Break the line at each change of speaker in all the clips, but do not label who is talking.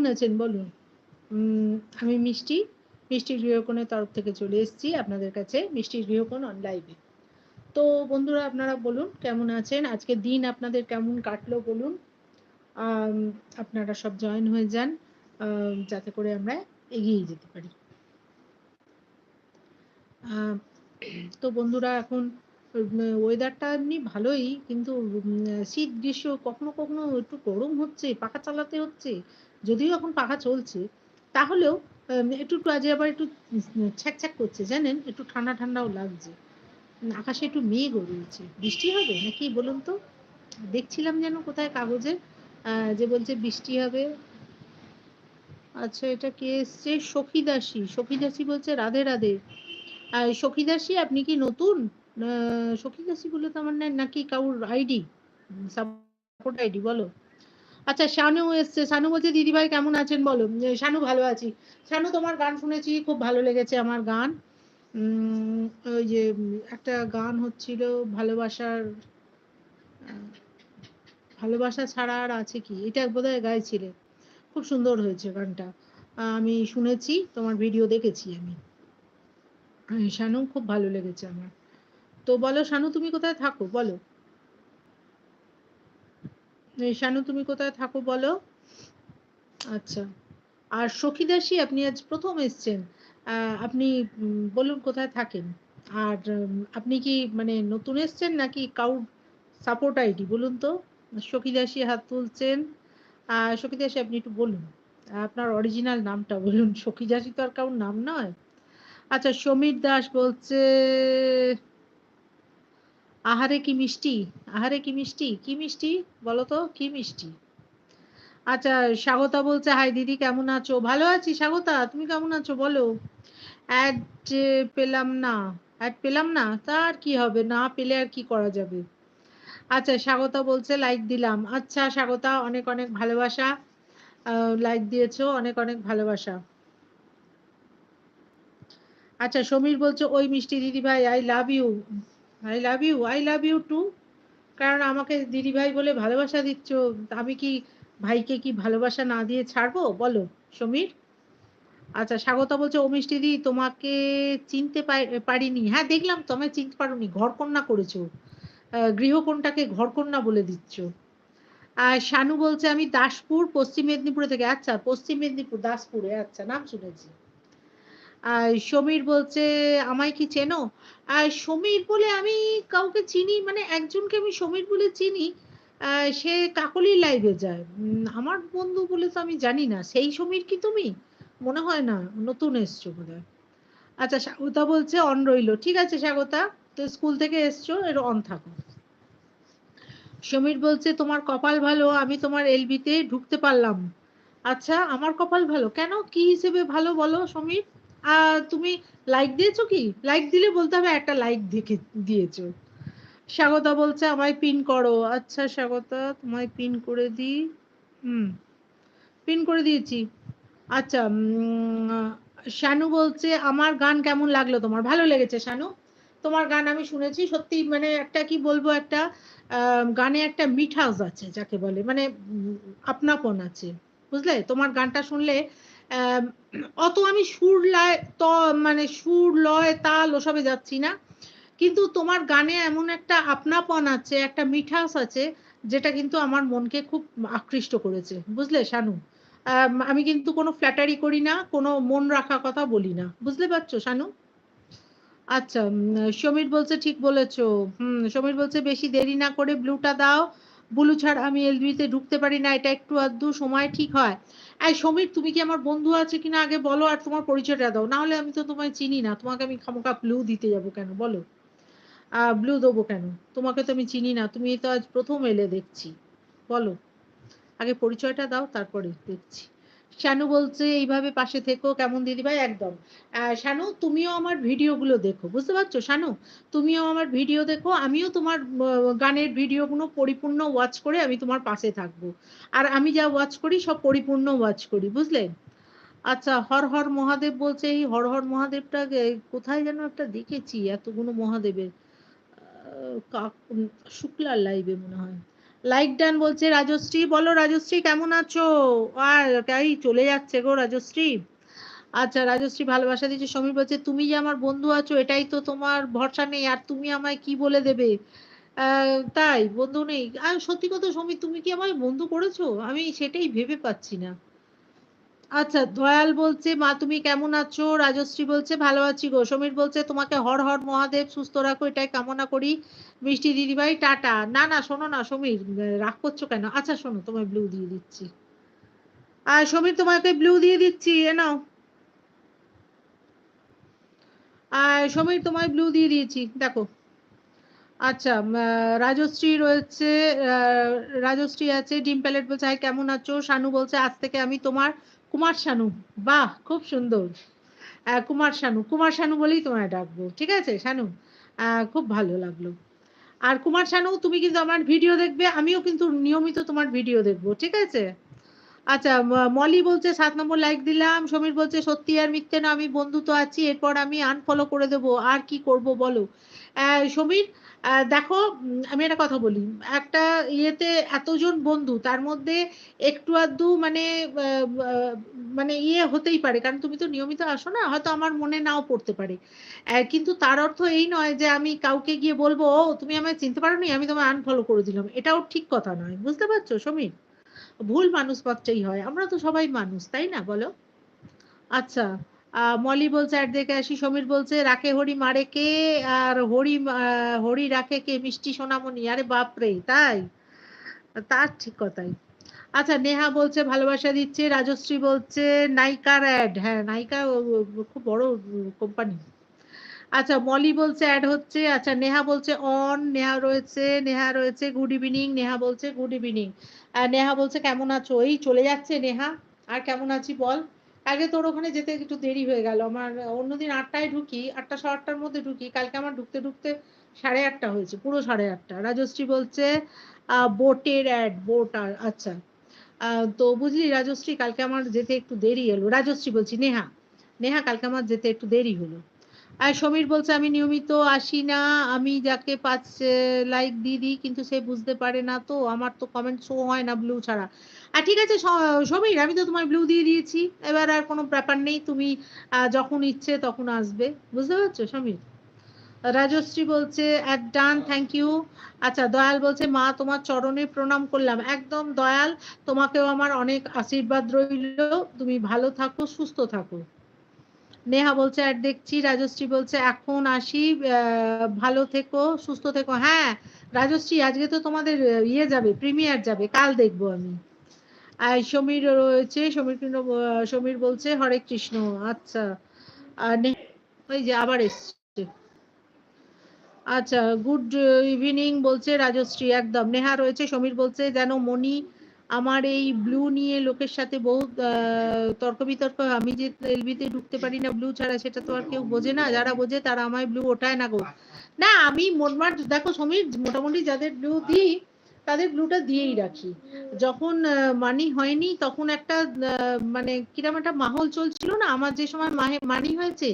কেমন আছেন বলুন আমি মিষ্টি, মিষ্টির গৃহকোণের তরফ থেকে চলে এসেছি আপনাদের কাছে মিষ্টির গৃহকোণ অন লাইভে তো বন্ধুরা, আপনারা বলুন, কেমন আছেন? আজকে দিন আপনাদের কেমন কাটলো বলুন? আপনারা সব জয়েন হয়ে যান যাতে করে আমরা এগিয়ে যেতে পারি। তো বন্ধুরা, এখন ওয়েদারটা এমনি ভালোই, কিন্তু শীত গ্রীষ্ম কখনো কখনো একটু গরম হচ্ছে পাখা চালাতে হচ্ছে। যদিও এখন পাখা চলছে, তাহলেও একটু একটু আজ আবার একটু ছ্যাক করছে, জানেন? একটু ঠান্ডা ঠান্ডাও লাগছে। আকাশে একটু মেঘ রয়েছে বৃষ্টি হবে নাকি বলুন তো? দেখছিলাম যেন কোথায় কাগজে যে বলছে বৃষ্টি হবে। আচ্ছা এটা কে এসছে? সখীদাসী। সখীদাসী বলছে রাধে রাধে। সখীদাসী, আপনি কি নতুন? সখীদাসী বলে তো আমার নাকি কাউর আইডি? সাপোর্ট আইডি, বলো। আচ্ছা শানু এসছে। শানু বলছে, দিদিভাই কেমন আছেন বলো? শানু ভালো আছি। শানু, তোমার গান শুনেছি, খুব ভালো লেগেছে আমার গান। ওই যে, একটা গান হচ্ছিল, ভালোবাসার, ভালোবাসা ছাড়া আর আছে কি? এটা বোধহয় গাইছিলে। খুব সুন্দর হয়েছে গানটা। আমি শুনেছি, তোমার ভিডিও দেখেছি আমি। শানু, খুব ভালো লেগেছে আমার। তো বলো, শানু, তুমি কোথায় থাকো? বলো। শানু তুমি কোথায় থাকো বলো? আচ্ছা। আর সখীদাসী, আপনি আজ প্রথম এসছেন। আপনি বলুন কোথায় থাকেন? আর আপনি কি মানে নতুন এসছেন নাকি কাউ সাপোর্ট আইডি বলুন তো। সখীদাসী হাত তুলছেন। সখীদাসী, আপনি একটু বলুন। আপনার অরিজিনাল নামটা বলুন। সখীদাসী তো আর কারোর নাম নয়। আচ্ছা সমীর দাস বলছে আহারে কি মিষ্টি? আহারে কি মিষ্টি? কি মিষ্টি? বলো তো, কি মিষ্টি? আচ্ছা স্বাগতা বলছে, হাই দিদি, কেমন আছো? ভালো আছি, স্বাগতা। তুমি কেমন আছো? বলো। অ্যাড পেলাম না। অ্যাড পেলাম না? তার কি হবে? না পেলে আর কি করা যাবে? আচ্ছা স্বাগতা বলছে লাইক দিলাম। আচ্ছা স্বাগতা, অনেক অনেক ভালোবাসা। লাইক দিয়েছ, অনেক অনেক ভালোবাসা। আচ্ছা সমীর বলছো, ওই মিষ্টি দিদি ভাই I love you I love you I love you too কারণ আমাকে দিদি ভাই বলে ভালোবাসা দিচ্ছ, আমি কি ভাইকে কি ভালোবাসা না দিয়ে ছাড়বো? বলো, সমীর। আচ্ছা স্বাগতা বলছে ও মিষ্টি দি তোমাকে চিনতে পারিনি। হ্যাঁ দেখলাম তো আমায় চিনতে পারোনি, ঘরকন্যা করেছ। গৃহকোণটাকে ঘরকন্যা বলে দিচ্ছ। আর শানু বলছে, আমি দাসপুর, পশ্চিম মেদিনীপুরে থেকে। আচ্ছা পশ্চিম মেদিনীপুর, দাসপুরে। আচ্ছা নাম শুনেছি। আর সমীর বলছে, আমায় কি চেনো? আর সমীর বলে আমি কাউকে চিনি মানে একজনকে আমি সমীর বলে চিনি সে কাকলির লাইভে যায়। আমার বন্ধু বলে তো আমি জানি না, সেই সমীর কি তুমি? মনে হয় না, নতুন এসছো বোধ আচ্ছা স্বাগতা বলছে, অন রইল। ঠিক আছে স্বাগতা তো স্কুল থেকে এসছো, এর অন থাকো। সমীর বলছে, তোমার কপাল ভালো, আমি তোমার এলবিতে ঢুকতে পারলাম। আচ্ছা আমার কপাল ভালো? কেন? কি হিসেবে ভালো বলো, সমীর? তুমি লাইক দিয়েছ কি? লাইক দিলে বলতে হবে একটা লাইক দেখে, দিয়েছ। স্বাগতা বলছে, আমায় পিন করো। আচ্ছা স্বাগতা, তোমায় পিন করে দিই। হুম পিন করে দিয়েছি। আচ্ছা শানু বলছে, আমার গান কেমন লাগল তোমার? ভালো লেগেছে, শানু। তোমার গান আমি শুনেছি, সত্যি মানে একটা কি বলব, একটা গানে একটা মিঠাস আছে, যাকে বলে মানে আপনাপন আছে। বুঝলে? তোমার গানটা শুনলে অত আমি সুর লয় ত মানে সুর, লয়, তাল ওসবে যাচ্ছি না। কিন্তু তোমার গানে এমন একটা আপনাপন আছে, একটা মিঠাস আছে, যেটা কিন্তু আমার মনকে খুব আকৃষ্ট করেছে। বুঝলে, শানু? আমি কিন্তু কোনো ফ্ল্যাটারি করি না, কোনো মন রাখা কথা বলি না। বুঝতে পারছ, শানু? আচ্ছা সমীর বলছে, ঠিক বলেছ। হুম, সমীর বলছে, বেশি দেরি না করে ব্লুটা দাও। ব্লু ছাড়া, আমি এল এলবিতে ঢুকতে পারি না, এটা একটু আধটু সময় ঠিক হয়। এই সমীর, তুমি কি আমার বন্ধু আছে কিনা আগে বলো আর তোমার পরিচয়টা দাও, না হলে আমি তো তোমায় চিনি না, তোমাকে আমি খামোকা ব্লু দিতে যাব কেন, বলো? ব্লু দেবো কেন? তোমাকে তো আমি চিনি না, তুমি তো আজ প্রথম এলে দেখছি। বলো, আগে পরিচয়টা দাও, তারপরে দেখছি। শানু বলছে, এইভাবে পাশে থেকো, কেমন দিদিভাই একদম। শানু, তুমিও আমার ভিডিওগুলো দেখো, বুঝতে পারছ? শানু, তুমিও আমার ভিডিও দেখো, আমিও তোমার গানের ভিডিওগুলো পরিপূর্ণ ওয়াচ করে আমি তোমার পাশে থাকব। আর আমি যা ওয়াচ করি, সব পরিপূর্ণ ওয়াচ করি, বুঝলে? আচ্ছা হর হর মহাদেব বলছে, এই হর হর মহাদেবটা কোথায় যেন একটা দেখেছি, এতগুলো মহাদেবের। শুক্লার লাইভে মনে হয়। লাইক ডান বলছে, রাজশ্রী, বলো রাজশ্রী কেমন আছো? আর তাই চলে যাচ্ছে গো রাজশ্রী। আচ্ছা রাজশ্রী ভালোবাসা দিচ্ছে সমীর বলছে, তুমি যে আমার বন্ধু আছো, এটাই তো তোমার ভরসা নেই, আর তুমি আমায় কি বলে দেবে? তাই, বন্ধু নেই। আর সত্যি কথা, সমীর, তুমি কি আমায় বন্ধু করেছ? আমি সেটাই ভেবে পাচ্ছি না। আচ্ছা দয়াল বলছে, মা, তুমি কেমন আছো? রাজশ্রী বলছে, ভালো আছি গো। সমীর বলছে, তোমাকে হর হর মহাদেব, সুস্থ রাখো, এটাই কামনা করি। মিষ্টি দিদিভাই, টাটা। না না, শোনো না, সমীর, রাগ করছ কেন? আচ্ছা শোনো, তোমায় ব্লু দিয়ে দিচ্ছি। আর সমীর, তোমাকে ব্লু দিয়ে দিচ্ছি, এ নাও। আর সমীর, তোমায় ব্লু দিয়ে দিয়েছি, দেখো। আচ্ছা রাজশ্রী রয়েছে রাজশ্রী আছে, ডিম প্যালেট বলছে কেমন আছো? শানু বলছে, আজ থেকে আমি তোমার কুমার শানু, বাহ, খুব সুন্দর। কুমার শানু কুমার শানু বলেই তোমায় ডাকবো, ঠিক আছে, শানু? খুব ভালো লাগল। আর কুমার শানু, তুমি কিন্তু আমার ভিডিও দেখবে, আমিও কিন্তু নিয়মিত তোমার ভিডিও দেখব, ঠিক আছে? আচ্ছা মলি বলছে, সাত নম্বর লাইক দিলাম, সমীর বলছে, সত্যি আর মিথ্যে না, আমি বন্ধু তো আছি, এরপর আমি আনফলো করে দেব, আর কি করব বলো? সমীর দেখো আমি একটা কথা বলি। একটা ইয়েতে এতজন বন্ধু, তার মধ্যে একটু আধটু মানে মানে ইয়ে হতেই পারে। কারণ তুমি তো নিয়মিত আসো না, হয়তো আমার মনে নাও পড়তে পারে। কিন্তু তার অর্থ এই নয় যে আমি কাউকে গিয়ে বলব, ও, তুমি আমায় চিনতে পারোনি, আমি তোমায় আনফলো করে দিলাম। এটাও ঠিক কথা নয়। বুঝতে পারছ, সমীর? ভুল মানুষ মাত্রই হয়, আমরা তো সবাই মানুষ, তাই না বলো? আচ্ছা মলি বলছে, আর দেখে আসি, সমীর বলছে, রাখে হরি মারে কে? আর হরি হরি রাখে কে? মিষ্টি সোনামণি, আরে বাপরে, তাই? তার ঠিক কথাই। আচ্ছা নেহা বলছে, ভালোবাসা দিচ্ছে। রাজশ্রী বলছে নাইকার অ্যাড হ্যাঁ নাইকা খুব বড় কোম্পানি আচ্ছা মলি বলছে অ্যাড হচ্ছে। আচ্ছা নেহা বলছে অন নেহা রয়েছে নেহা রয়েছে গুড ইভিনিং নেহা বলছে গুড ইভিনিং নেহা বলছে, কেমন আছো? এই চলে যাচ্ছে, নেহা। আর কেমন আছি বল? কালকে তোর ওখানে যেতে একটু দেরি হয়ে গেল। আমার অন্যদিন আটটায় ঢুকি, আটটা সাড়ে আটটার মধ্যে ঢুকি। কালকে আমার ঢুকতে ঢুকতে সাড়ে আটটা হয়েছে, পুরো সাড়ে আটটা। রাজশ্রী বলছে বোটের অ্যাড বোট আর আচ্ছা। তো বুঝলি রাজশ্রী, কালকে আমার যেতে একটু দেরি হলো রাজশ্রী বলছি, নেহা নেহা, কালকে আমার যেতে একটু দেরি হলো। আর সমীর বলছে, আমি নিয়মিত আসি না, আমি যাকে পাঁচ লাইক দিয়ে দিই, কিন্তু সে বুঝতে পারে না তো, আমার তো কমেন্ট শো হয় না ব্লু ছাড়া। আর ঠিক আছে সমীর, আমি তো তোমার ব্লু দিয়ে দিয়েছি, এবার আর কোনো ব্যাপার নেই, তুমি যখন ইচ্ছে তখন আসবে, বুঝতে পারছ সমীর? রাজশ্রী বলছে অ্যাট ডান থ্যাংক ইউ আচ্ছা দয়াল বলছে, মা, তোমার চরণে প্রণাম করলাম। একদম, দয়াল, তোমাকেও আমার অনেক আশীর্বাদ রইল, তুমি ভালো থাকো, সুস্থ থাকো। নেহা বলছে, আর দেখছি, রাজশ্রী বলছে, এখন আসি ভালো থেকো, সুস্থ থেকো। হ্যাঁ রাজশ্রী, আজকে তো তোমাদের ইয়ে যাবে প্রিমিয়ার যাবে, কাল দেখব আমি। আর সমীর রয়েছে, সমীর সমীর বলছে, হরে কৃষ্ণ। আচ্ছা আর ওই যে আবার এসছে। আচ্ছা গুড ইভিনিং বলছে রাজশ্রী, একদম। নেহা রয়েছে, সমীর বলছে, যেন মনি আমার এই ব্লু নিয়ে লোকের সাথে বহু তর্ক বিতর্ক। আমি যে এলবিতে ঢুকতে পারি না ব্লু ছাড়া, সেটা তো আর কেউ বোঝে না যারা বোঝে তারা আমায় ব্লু ওঠায় না গো না, আমি মোটমাট, দেখো সমীর, মোটামুটি যাদের ব্লু দিই তাদের ব্লুটা দিয়েই রাখি। যখন মানি হয়নি তখন একটা মানে কিরম একটা মাহল চলছিল না? আমার যে সময় মাহে মানি হয়েছে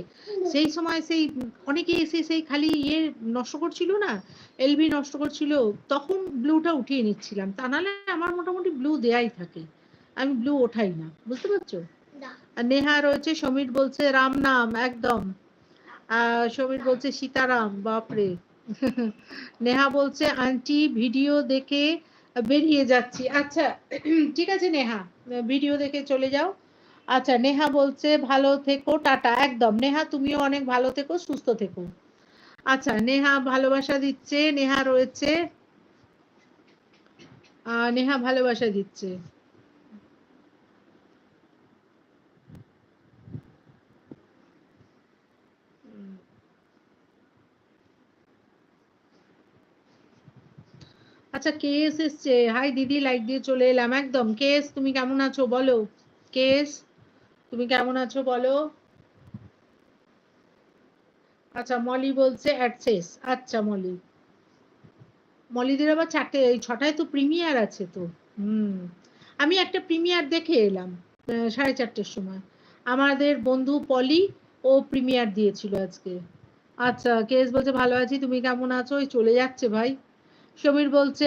সেই সময় সেই অনেকে এসে সেই খালি ইয়ে নষ্ট করছিল না? এলবি নষ্ট করছিল তখন ব্লুটা উঠিয়ে নিচ্ছিলাম। তা নাহলে আমার মোটামুটি ব্লু দেয়াই থাকে। আমি ব্লু ওঠাই না। বুঝতে পারছ? আর নেহা রয়েছে সমীর বলছে রাম নাম একদম। আহ সমীর বলছে সীতারাম বাপরে! নেহা বলছে, আন্টি, ভিডিও দেখে বেরিয়ে যাচ্ছি। আচ্ছা ঠিক আছে নেহা, ভিডিও দেখে চলে যাও। আচ্ছা নেহা বলছে, ভালো থেকো, টাটা। একদম, নেহা, তুমিও অনেক ভালো থেকো, সুস্থ থেকো। আচ্ছা নেহা ভালোবাসা দিচ্ছে, নেহা রয়েছে নেহা ভালোবাসা দিচ্ছে। আচ্ছা কেস এসছে। হাই, দিদি লাইক দিয়ে চলে এলাম। একদম, কেস, তুমি কেমন আছো? বলো। কেস, তুমি কেমন আছো? বলো। আচ্ছা মলি বলছে অ্যাডসেস। আচ্ছা মলি। মলিদের আবার চারটে, এই ছটায় তো প্রিমিয়ার আছে তো। হুম। আমি একটা প্রিমিয়ার দেখে এলাম সাড়ে চারটের সময়। আমাদের বন্ধু পলি, ও প্রিমিয়ার দিয়েছিল আজকে। আচ্ছা কেস বলছে, ভালো আছি, তুমি কেমন আছো? ওই চলে যাচ্ছে ভাই। সমীর বলছে